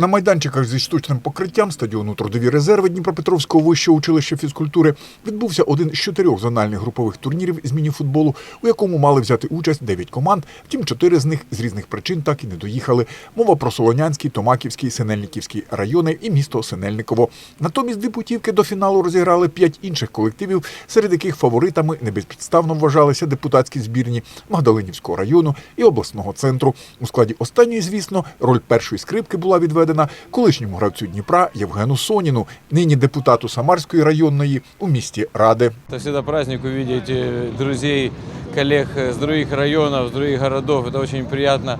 На майданчиках зі штучним покриттям стадіону Трудові резерви Дніпропетровського вищого училища фізкультури відбувся один з чотирьох зональних групових турнірів з мініфутболу, у якому мали взяти участь дев'ять команд. Втім, чотири з них з різних причин так і не доїхали. Мова про Солонянський, Томаківський, Синельниківський райони і місто Синельниково. Натомість дві путівки до фіналу розіграли п'ять інших колективів, серед яких фаворитами небезпідставно вважалися депутатські збірні Магдалинівського району і обласного центру. У складі останньої, звісно, роль першої скрипки була відведена колишньому гравцю Дніпра Євгену Соніну, нині депутату Самарської районної у місті Ради. Это всегда праздник увидеть э, друзей, коллег э, с других районов, с других городов. Это очень приятно.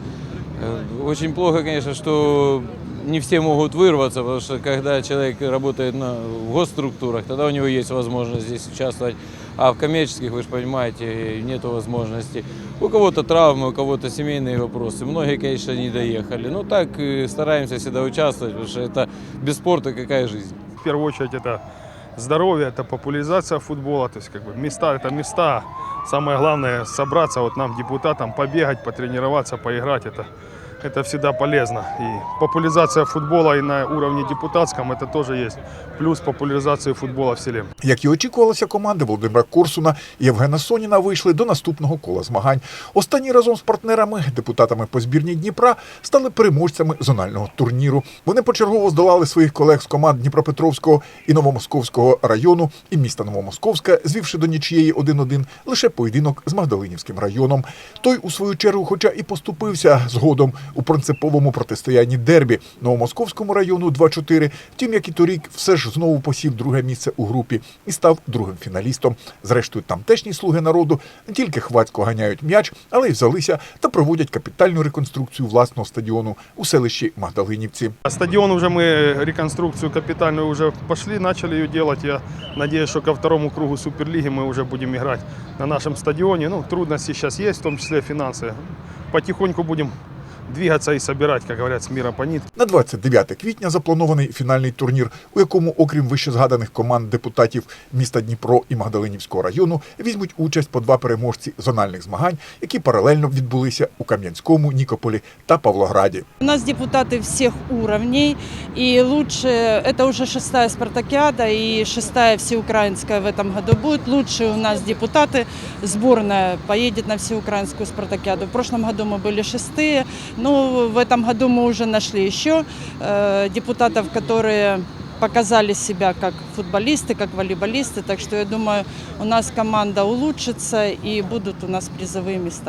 Э, Очень плохо, конечно, что не все могут вырваться, потому что когда человек работает на, в госструктурах, тогда у него есть возможность здесь участвовать. А в коммерческих, вы же понимаете, нет возможности. У кого-то травмы, у кого-то семейные вопросы. Многие, конечно, не доехали. Но так э, стараемся всегда участвовать, потому что это без спорта какая жизнь. В первую очередь это здоровье, это популяризация футбола, то есть как бы места, это места. Самое главное собраться, вот нам, депутатам, побегать, потренироваться, поиграть, это, это всегда полезно. И популяризация футбола и на уровне депутатском, это тоже есть. Плюс популяризации футбола в селе. Як і очікувалося, команди Володимира Корсуна і Євгена Соніна вийшли до наступного кола змагань. Останні разом з партнерами, депутатами по збірні Дніпра, стали переможцями зонального турніру. Вони почергово здолали своїх колег з команд Дніпропетровського і Новомосковського району і міста Новомосковська, звівши до нічієї 1-1 лише поєдинок з Магдалинівським районом. Той, у свою чергу, хоча і поступився згодом у принциповому протистоянні дербі Новомосковському району 2-4, втім, як і торік, все ж знову посів друге місце у групі і став другим фіналістом. Зрештою, тамтешні слуги народу не тільки хвацько ганяють м'яч, але й взялися та проводять капітальну реконструкцію власного стадіону у селищі Магдалинівці. А Стадион уже мы реконструкцию капитальную уже пошли, начали ее делать. Я надеюсь, что ко второму кругу Суперлиги мы уже будем играть на нашем стадионе. Ну, трудности сейчас есть, в том числе финансы. Потихоньку будем двигаться и собирать, как говорят, с мира по нитке. На 29 квітня запланований фінальний турнір, у якому, окрім вищезгаданих команд депутатів міста Дніпро і Магдалинівського району, візьмуть участь по два переможці зональних змагань, які паралельно відбулися у Кам'янському, Нікополі та Павлограді. У нас депутаты всех уровней, и лучше, это уже шестая спартакиада и шестая всеукраинская в этом году будет. Лучшие у нас депутаты, сборная поедет на всеукраинскую спартакиаду. В прошлом году мы были шестые, но в этом году мы уже нашли еще э, депутатов, которые показали себя как футболисты, как волейболисты. Так что я думаю, у нас команда улучшится и будут у нас призовые места.